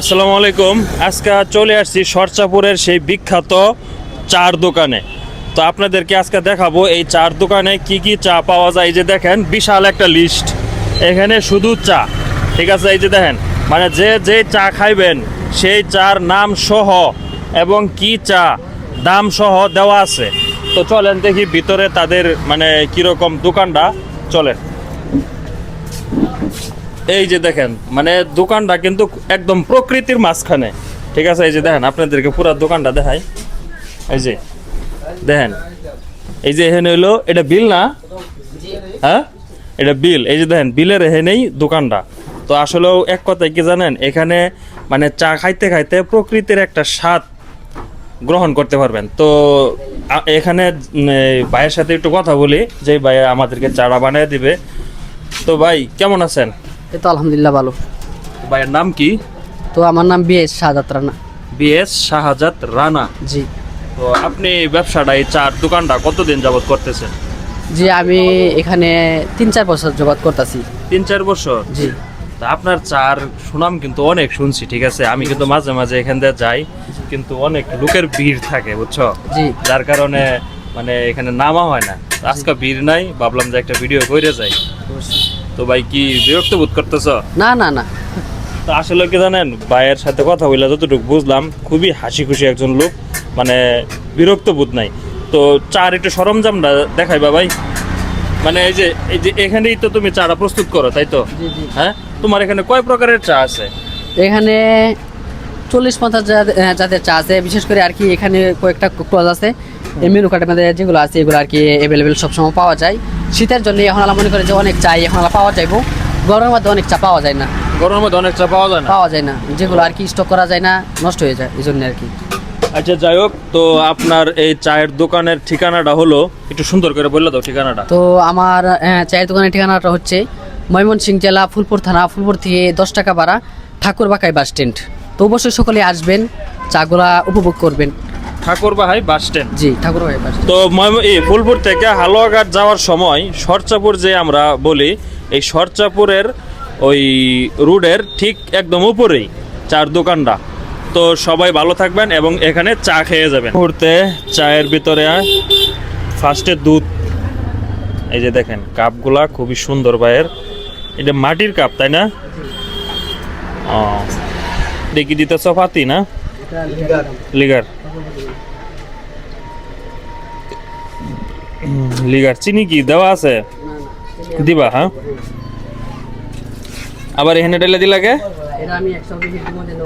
আসসালামু আলাইকুম। আজকে চলে আসছি সরচাপুরের সেই বিখ্যাত চার দোকানে। তো আপনাদেরকে আজকে দেখাবো এই চার দোকানে কি কি চা পাওয়া যায়। এই যে দেখেন, বিশাল একটা লিস্ট এখানে শুধু চা, ঠিক আছে? এই যে দেখেন মানে যে যে চা খাইবেন, সেই চার নাম সহ এবং কি চা দাম সহ দেওয়া আছে। তো চলেন দেখি ভিতরে তাদের মানে কীরকম দোকানটা। চলেন। এই যে দেখেন মানে দোকানটা কিন্তু একদম প্রকৃতির মাঝখানে। ঠিক আছে, এই যে দেখেন, আপনাদেরকে পুরো দোকানটা দেখাই। এই যে, দেখেন, এই যে এখানে হইল, এটা বিল না? হ্যাঁ? এটা বিল, এই যে দেখেন, বিলের এখানেই দোকানটা। তো আসলেও এক কথায় কি জানেন, এখানে মানে চা খাইতে খাইতে প্রকৃতির একটা স্বাদ গ্রহণ করতে পারবেন। তো এখানে ভাইয়ের সাথে একটু কথা বলি যে ভাই আমাদেরকে চারা বানিয়ে দিবে। তো ভাই, কেমন আছেন? এই তো আলহামদুলিল্লাহ ভালো। ভাইয়ের নাম কি? তো আমার নাম বিএস শাহাদাত রানা। বিএস শাহজাদ রানা। জি। তো আপনি ব্যবসাটা এই চার দোকানটা কতদিন যাবত করতেছেন? জি আমি এখানে তিন চার বছর জগৎ করতেছি। তিন চার বছর? জি। তা আপনার চার সুনাম কিন্তু অনেক শুনছি ঠিক আছে? আমি কিন্তু মাঝে মাঝে এখান দিয়ে যাই কিন্তু অনেক লোকের ভিড় থাকে বুঝছ? জি। যার কারণে মানে এখানে নামা হয় না। আজকে ভিড় নাই ভাবলাম যে একটা ভিডিও করে যাই। তো ভাই কি বিরক্ত বোধ করতেছ? না না না। তো আসলে কি জানেন ভাইয়ের সাথে কথা বললে যতটুকু বুঝলাম খুবই হাসি খুশি একজন লোক মানে বিরক্ত বোধ নাই। তো চার একটু সরঞ্জামটা দেখাই বা ভাই? মানে এই যে এই যে এখানেই তো তুমি চাটা প্রস্তুত করো তাই তো? হ্যাঁ? তোমার এখানে কয় প্রকারের চা আছে? এখানে চল্লিশ পঞ্চাশ আহ, জাতের চা আছে বিশেষ করে আর কি এখানে কয়েকটা ক্রজ আছে। মেনু কার্ডের মধ্যে যেগুলো আছে এগুলো আর কি অ্যাভেলেবেল সবসময় পাওয়া যায়। শীতের জন্য এখন আমরা মনে করি যে অনেক চাই এখন আমরা পাওয়া যাইব। গরমের মধ্যে অনেক চা পাওয়া যায় না। গরমের মধ্যে অনেক চা পাওয়া যায় না? পাওয়া যায় না। যেগুলো আর কি স্টক করা যায় না নষ্ট হয়ে যায় এই জন্য আর কি। আচ্ছা যাই হোক তো আপনার এই চায়ের দোকানের ঠিকানাটা হলো একটু সুন্দর করে বললে দাও ঠিকানাটা। তো আমার আহ, চায়ের দোকানের ঠিকানাটা হচ্ছে ময়মনসিংহ জেলা ফুলপুর থানা ফুলপুর থেকে দশ টাকা ভাড়া ঠাকুরবাকাই বাস স্ট্যান্ড। তো অবশ্যই সকলে আসবেন চাগুলা উপভোগ করবেন। ঠাকুরবাহাই বাস স্ট্যান্ড জি ঠাকুরবাকাই বাস তো এই ফুলপুর থেকে হালুয়াঘাট যাওয়ার সময় সরচাপুর যে আমরা বলি এই সরচাপুরের ওই রোডের ঠিক একদম উপরেই চার দোকানটা তো সবাই ভালো থাকবেন এবং এখানে চা খেয়ে যাবেন। মুহূর্তে চায়ের ভিতরে ফার্স্টে দুধ। এই যে দেখেন কাপগুলা খুবই সুন্দর ভাইয়ের। এটা মাটির কাপ তাই না? ও দেখি দিতেছ পাতি না? লিগার। লিগার। চিনি কি? দেওয়া আছে? দিবা হ্যাঁ? আবার এখানে ডেলে দিলাকে